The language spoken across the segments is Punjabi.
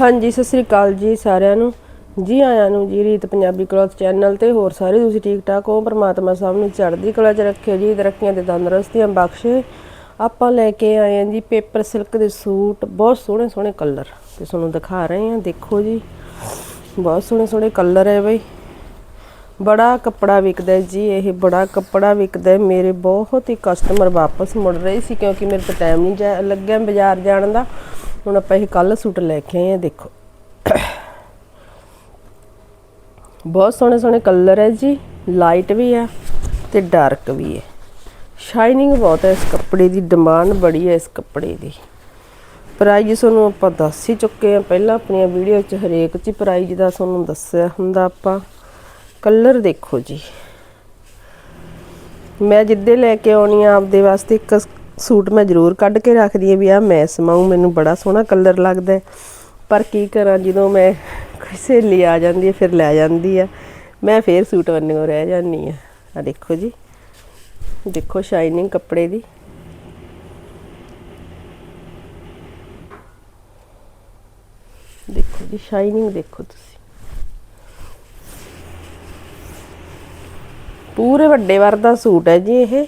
ਹਾਂਜੀ, ਸਤਿ ਸ੍ਰੀ ਅਕਾਲ ਜੀ ਸਾਰਿਆਂ ਨੂੰ। ਜੀ ਆਇਆਂ ਨੂੰ ਜੀ ਰੀਤ ਪੰਜਾਬੀ ਕਲੌਥ ਚੈਨਲ ਤੇ ਹੋਰ ਸਾਰੇ ਤੁਸੀਂ ਠੀਕ ਠਾਕ ਹੋ? ਪਰਮਾਤਮਾ ਸਭ ਨੂੰ ਚੜ੍ਹਦੀ ਕਲਾ 'ਚ ਰੱਖੇ ਜੀ, ਤਰੱਕੀਆਂ ਤੇ ਤੰਦਰੁਸਤੀਆਂ ਬਖਸ਼ੇ। ਆਪਾਂ ਲੈ ਕੇ ਆਏ ਹਾਂ ਜੀ ਪੇਪਰ ਸਿਲਕ ਦੇ ਸੂਟ, ਬਹੁਤ ਸੋਹਣੇ ਸੋਹਣੇ ਕਲਰ। ਤੇ ਤੁਹਾਨੂੰ ਦਿਖਾ ਰਹੇ ਹਾਂ, ਦੇਖੋ ਜੀ। ਬਹੁਤ ਸੋਹਣੇ ਸੋਹਣੇ ਕਲਰ ਹੈ ਬਈ। ਬੜਾ ਕੱਪੜਾ ਵਿਕਦਾ ਜੀ ਇਹ, ਬੜਾ ਕੱਪੜਾ ਵਿਕਦਾ ਮੇਰੇ ਬਹੁਤ ਹੀ ਕਸਟਮਰ ਵਾਪਸ ਮੁੜ ਰਹੇ ਸੀ ਕਿਉਂਕਿ ਮੇਰੇ ਤੋਂ ਟਾਈਮ ਨਹੀਂ ਜਾ- ਲੱਗਿਆ ਬਾਜ਼ਾਰ ਜਾਣ ਦਾ। ਹੁਣ ਆਪਾਂ ਇਹ ਕੱਲ ਸੂਟ ਲੈ ਕੇ ਆਏ ਆ, ਦੇਖੋ। ਬਹੁਤ ਸੋਹਣੇ ਸੋਹਣੇ ਕਲਰ ਹੈ ਜੀ ਲਾਈਟ ਵੀ ਹੈ ਤੇ ਡਾਰਕ ਵੀ ਹੈ। ਸ਼ਾਈਨਿੰਗ ਬਹੁਤ ਹੈ ਇਸ ਕੱਪੜੇ ਦੀ ਡਿਮਾਂਡ ਬੜੀ ਹੈ ਇਸ ਕੱਪੜੇ ਦੀ। ਪ੍ਰਾਈਸ ਤੁਹਾਨੂੰ ਆਪਾਂ ਦੱਸ ਹੀ ਚੁੱਕੇ ਆ ਪਹਿਲਾਂ ਆਪਣੀਆਂ ਵੀਡੀਓ 'ਚ ਹਰੇਕ 'ਚ ਪ੍ਰਾਈਸ ਦਾ ਤੁਹਾਨੂੰ ਦੱਸਿਆ ਹੁੰਦਾ ਆਪਾਂ। ਕਲਰ ਦੇਖੋ ਜੀ। ਮੈਂ ਜਿੱਦੇ ਲੈ ਕੇ ਆਉਣੀ ਆ, ਆਪਦੇ ਵਾਸਤੇ ਇੱਕ ਸੂਟ ਮੈਂ ਜ਼ਰੂਰ ਕੱਢ ਕੇ ਰੱਖਦੀ ਆ ਵੀ ਆ ਮੈਂ ਸਮਾਉ ਮੈਨੂੰ ਬੜਾ ਸੋਹਣਾ ਕਲਰ ਲੱਗਦਾ ਪਰ ਕੀ ਕਰਾਂ, ਜਦੋਂ ਮੈਂ ਕੋਈ ਸਹੇਲੀ ਆ ਜਾਂਦੀ ਹੈ, ਫਿਰ ਲੈ ਜਾਂਦੀ ਆ। ਮੈਂ ਫੇਰ ਸੂਟ ਵੰਨਿਓ ਰਹਿ ਜਾਂਦੀ ਆ ਆ ਦੇਖੋ ਜੀ। ਦੇਖੋ ਸ਼ਾਈਨਿੰਗ ਕੱਪੜੇ ਦੀ। ਦੇਖੋ ਜੀ ਸ਼ਾਈਨਿੰਗ ਦੇਖੋ ਤੁਸੀਂ। ਪੂਰੇ ਵੱਡੇ ਵਰ ਦਾ ਸੂਟ ਹੈ ਜੀ ਇਹ।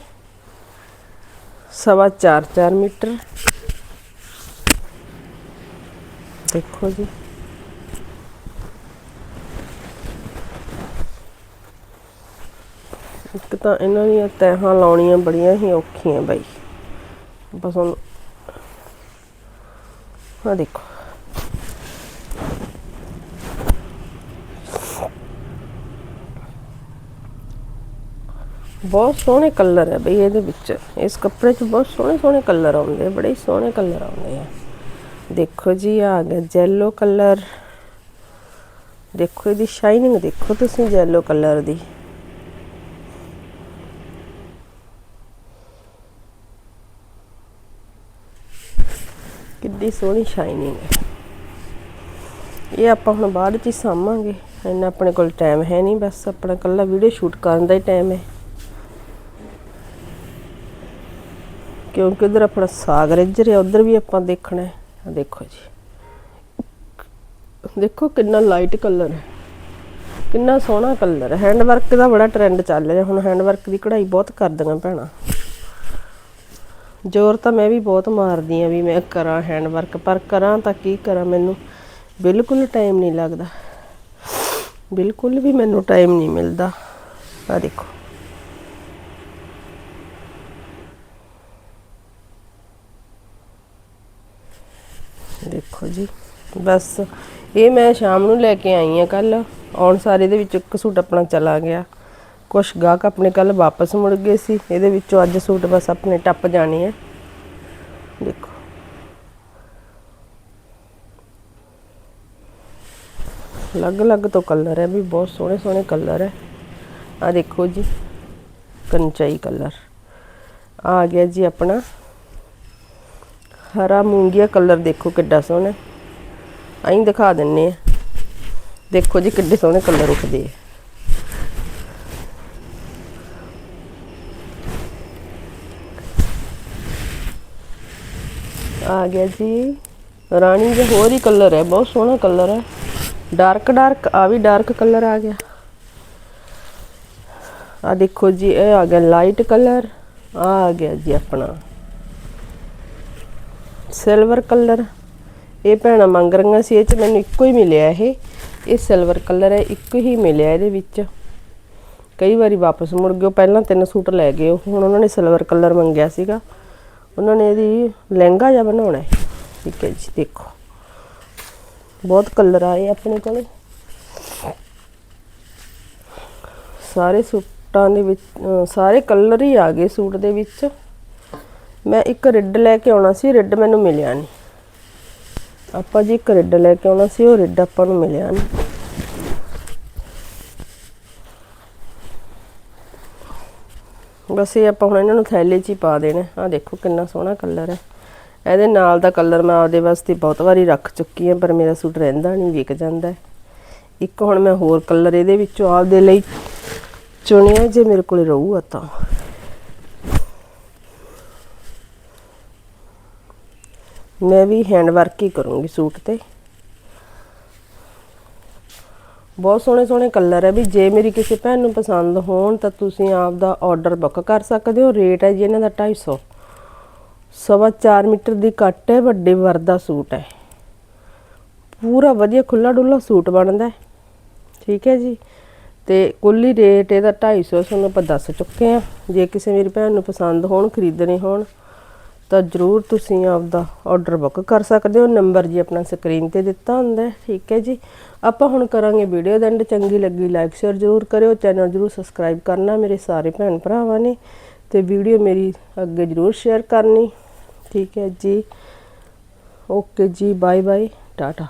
ਸਵਾ 4-4 ਮੀਟਰ। ਦੇਖੋ ਜੀ। ਇੱਕ ਤਾਂ ਇਹਨਾਂ ਦੀਆਂ ਤਹਾਂ ਲਾਉਣੀਆਂ ਬੜੀਆਂ ਹੀ ਔਖੀਆਂ ਬਾਈ। ਬਸ ਹੁਣ ਆ ਦੇਖੋ। ਬਹੁਤ ਸੋਹਣੇ ਕਲਰ ਹੈ ਬਈ ਇਹਦੇ ਵਿੱਚ। ਇਸ ਕੱਪੜੇ 'ਚ ਬਹੁਤ ਸੋਹਣੇ ਸੋਹਣੇ ਕਲਰ ਆਉਂਦੇ ਬੜੇ ਸੋਹਣੇ ਕਲਰ ਆਉਂਦੇ ਆ। ਦੇਖੋ ਜੀ, ਆ ਗਿਆ ਜੈਲੋ ਕਲਰ। ਦੇਖੋ ਇਹਦੀ ਸ਼ਾਈਨਿੰਗ ਦੇਖੋ ਤੁਸੀਂ ਜੈਲੋ ਕਲਰ ਦੀ। ਕਿੰਨੀ ਸੋਹਣੀ ਸ਼ਾਈਨਿੰਗ ਹੈ ਇਹ ਆਪਾਂ ਹੁਣ ਬਾਅਦ ਚ ਹੀ ਸਾਂਭਾਂਗੇ। ਇੰਨਾ ਆਪਣੇ ਕੋਲ ਟਾਈਮ ਹੈ ਨਹੀਂ, ਬਸ ਆਪਣਾ ਕੱਲਾ ਵੀਡੀਓ ਸ਼ੂਟ ਕਰਨ ਦਾ ਹੀ ਟਾਈਮ ਹੈ। ਕਿਉਂਕਿ ਉਧਰ ਆਪਣਾ ਸਾਗ ਰਿੱਝ ਰਿਹਾ, ਉਧਰ ਵੀ ਆਪਾਂ ਦੇਖਣਾ ਹੈ। ਆ ਦੇਖੋ ਜੀ। ਦੇਖੋ ਕਿੰਨਾ ਲਾਈਟ ਕਲਰ ਹੈ। ਕਿੰਨਾ ਸੋਹਣਾ ਕਲਰ ਹੈ। ਹੈਂਡ ਵਰਕ ਦਾ ਬੜਾ ਟ੍ਰੈਂਡ ਚੱਲ ਰਿਹਾ। ਹੁਣ ਹੈਂਡ ਵਰਕ ਦੀ ਕਢਾਈ ਬਹੁਤ ਕਰਦੀਆਂ ਭੈਣਾਂ। ਜ਼ੋਰ ਤਾਂ ਮੈਂ ਵੀ ਬਹੁਤ ਮਾਰਦੀ ਆ ਵੀ ਮੈਂ ਕਰਾਂ ਹੈਂਡ ਵਰਕ ਪਰ ਕਰਾਂ ਤਾਂ ਕੀ ਕਰਾਂ? ਮੈਨੂੰ ਬਿਲਕੁਲ ਟਾਈਮ ਨਹੀਂ ਲੱਗਦਾ। ਬਿਲਕੁਲ ਵੀ ਮੈਨੂੰ ਟਾਈਮ ਨਹੀਂ ਮਿਲਦਾ। ਆ ਦੇਖੋ। ਦੇਖੋ ਜੀ, ਬਸ ਇਹ ਮੈਂ ਸ਼ਾਮ ਨੂੰ ਲੈ ਕੇ ਆਈ ਆ ਕੱਲ ਆਉਣ ਸਾਰੇ ਦੇ ਵਿੱਚ ਇੱਕ ਸੂਟ ਆਪਣਾ ਚਲਾ ਗਿਆ। ਕੁਛ ਗਾਹਕ ਆਪਣੇ ਕੱਲ ਵਾਪਸ ਮੁੜ ਗਏ ਸੀ, ਇਹਦੇ ਵਿੱਚੋਂ ਅੱਜ ਸੂਟ ਬਸ ਆਪਣੇ ਟੱਪ ਜਾਣੇ ਆ। ਦੇਖੋ। ਅਲੱਗ-ਅਲੱਗ ਤੋਂ ਕਲਰ ਹੈ ਵੀ, ਬਹੁਤ ਸੋਹਣੇ ਸੋਹਣੇ ਕਲਰ ਹੈ। ਆ ਦੇਖੋ ਜੀ, ਕੰਚਾਈ ਕਲਰ। ਆ ਗਿਆ ਜੀ ਆਪਣਾ ਹਰਾ ਮੂੰਗੀਆ ਕਲਰ ਦੇਖੋ ਕਿੱਡਾ ਸੋਹਣਾ। ਆਈਂ ਦਿਖਾ ਦਿੰਨੇ ਆ। ਦੇਖੋ ਜੀ ਕਿੱਡੇ ਸੋਹਣੇ ਕਲਰ ਉੱਠਦੇ ਆ। ਆ ਗਿਆ ਜੀ। ਰਾਣੀ ਦੇ ਹੋਰ ਹੀ ਕਲਰ ਹੈ, ਬਹੁਤ ਸੋਹਣਾ ਕਲਰ ਹੈ। ਡਾਰਕ ਡਾਰਕ, ਆ ਵੀ ਡਾਰਕ ਕਲਰ ਆ ਗਿਆ। ਆ ਦੇਖੋ ਜੀ, ਇਹ ਆ ਗਿਆ ਲਾਈਟ ਕਲਰ, ਆ ਆ ਗਿਆ ਜੀ ਆਪਣਾ। ਸਿਲਵਰ ਕਲਰ ਇਹ ਭੈਣਾਂ ਮੰਗ ਰਹੀਆਂ ਸੀ, ਇਹ ਚ ਮੈਨੂੰ ਇੱਕੋ ਹੀ ਮਿਲਿਆ ਇਹ। ਇਹ ਸਿਲਵਰ ਕਲਰ ਹੈ, ਇੱਕੋ ਹੀ ਮਿਲਿਆ ਇਹਦੇ ਵਿੱਚ। ਕਈ ਵਾਰੀ ਵਾਪਸ ਮੁੜ ਗਏ ਪਹਿਲਾਂ ਤਿੰਨ ਸੂਟ ਲੈ ਗਏ ਹੁਣ ਉਹਨਾਂ ਨੇ ਸਿਲਵਰ ਕਲਰ ਮੰਗਿਆ ਸੀਗਾ। ਉਹਨਾਂ ਨੇ ਇਹਦੀ ਲਹਿੰਗਾ ਜਿਹਾ ਬਣਾਉਣਾ ਹੈ। ਠੀਕ ਹੈ ਜੀ, ਦੇਖੋ। ਬਹੁਤ ਕਲਰ ਆਏ ਆਪਣੇ ਕੋਲ। ਸਾਰੇ ਸੂਟਾਂ ਦੇ ਵਿੱਚ ਸਾਰੇ ਕਲਰ ਹੀ ਆ ਗਏ ਸੂਟ ਦੇ ਵਿੱਚ। ਮੈਂ ਇੱਕ ਰਿੱਡ ਲੈ ਕੇ ਆਉਣਾ ਸੀ, ਰਿੱਡ ਮੈਨੂੰ ਮਿਲਿਆ ਨਹੀਂ। ਆਪਾਂ ਜੀ ਇੱਕ ਰਿੱਡ ਲੈ ਕੇ ਆਉਣਾ ਸੀ, ਉਹ ਰਿੱਡ ਆਪਾਂ ਨੂੰ ਮਿਲਿਆ ਨਹੀਂ। ਬਸ ਇਹ ਆਪਾਂ ਹੁਣ ਇਹਨਾਂ ਨੂੰ ਥੈਲੇ 'ਚ ਹੀ ਪਾ ਦੇਣਾ। ਆ ਦੇਖੋ ਕਿੰਨਾ ਸੋਹਣਾ ਕਲਰ ਹੈ। ਇਹਦੇ ਨਾਲ ਦਾ ਕਲਰ ਮੈਂ ਆਪਦੇ ਵਾਸਤੇ ਬਹੁਤ ਵਾਰੀ ਰੱਖ ਚੁੱਕੀ ਹਾਂ, ਪਰ ਮੇਰਾ ਸੂਟ ਰਹਿੰਦਾ ਨਹੀਂ, ਵਿਕ ਜਾਂਦਾ ਇੱਕ ਹੁਣ ਮੈਂ ਹੋਰ ਕਲਰ ਇਹਦੇ ਵਿੱਚੋਂ ਆਪਦੇ ਲਈ ਚੁਣਿਆ, ਜੇ ਮੇਰੇ ਕੋਲ ਰਹੂਗਾ ਤਾਂ। ਮੈਂ ਵੀ ਹੈਂਡ ਵਰਕ ਹੀ ਕਰੂੰਗੀ ਸੂਟ ਤੇ। ਬਹੁਤ ਸੋਹਣੇ ਸੋਹਣੇ ਕਲਰ ਹੈ ਵੀ ਜੇ ਮੇਰੀ ਕਿਸੇ ਭੈਣ ਨੂੰ ਪਸੰਦ ਹੋਣ ਤਾਂ ਤੁਸੀਂ ਆਪ ਦਾ ਆਰਡਰ ਬੁੱਕ ਕਰ ਸਕਦੇ ਹੋ। ਰੇਟ ਹੈ ਜੀ ਇਹਨਾਂ ਦਾ 250 ਸਵਾ 4 ਮੀਟਰ ਦੀ ਕੱਟ ਹੈ, ਵੱਡੇ ਵਰਦਾ ਸੂਟ ਹੈ। ਪੂਰਾ ਵਧੀਆ ਖੁੱਲਾ ਡੁੱਲਾ ਸੂਟ ਬਣਦਾ ਹੈ। ਠੀਕ ਹੈ ਜੀ। ਤੇ ਕੁੱਲੀ ਰੇਟ ਇਹਦਾ 250 ਤੁਹਾਨੂੰ ਆਪਾਂ ਦੱਸ ਚੁੱਕੇ ਆ ਜੇ ਕਿਸੇ ਮੇਰੀ ਭੈਣ ਨੂੰ ਪਸੰਦ ਹੋਣ, ਖਰੀਦਣੇ ਹੋਣ ਤਾਂ ਜਰੂਰ ਤੁਸੀਂ ਆਪਦਾ ਆਰਡਰ ਬੁੱਕ ਕਰ ਸਕਦੇ ਹੋ। ਨੰਬਰ ਜੀ ਆਪਣਾ ਸਕਰੀਨ ਤੇ ਦਿੱਤਾ ਹੁੰਦਾ ਹੈ। ਠੀਕ ਹੈ ਜੀ। ਆਪਾਂ ਹੁਣ ਕਰਾਂਗੇ ਵੀਡੀਓ ਦਾ ਐਂਡ ਚੰਗੀ ਲੱਗੀ ਲਾਈਕ ਸ਼ੇਅਰ ਜਰੂਰ ਕਰਿਓ। ਚੈਨਲ ਜਰੂਰ ਸਬਸਕ੍ਰਾਈਬ ਕਰਨਾ ਮੇਰੇ ਸਾਰੇ ਭੈਣ ਭਰਾਵਾਂ ਨੇ। ਤੇ ਵੀਡੀਓ ਮੇਰੀ ਅੱਗੇ ਜਰੂਰ ਸ਼ੇਅਰ ਕਰਨੀ। ਠੀਕ ਹੈ ਜੀ। ਓਕੇ ਜੀ ਬਾਏ ਬਾਏ ਟਾਟਾ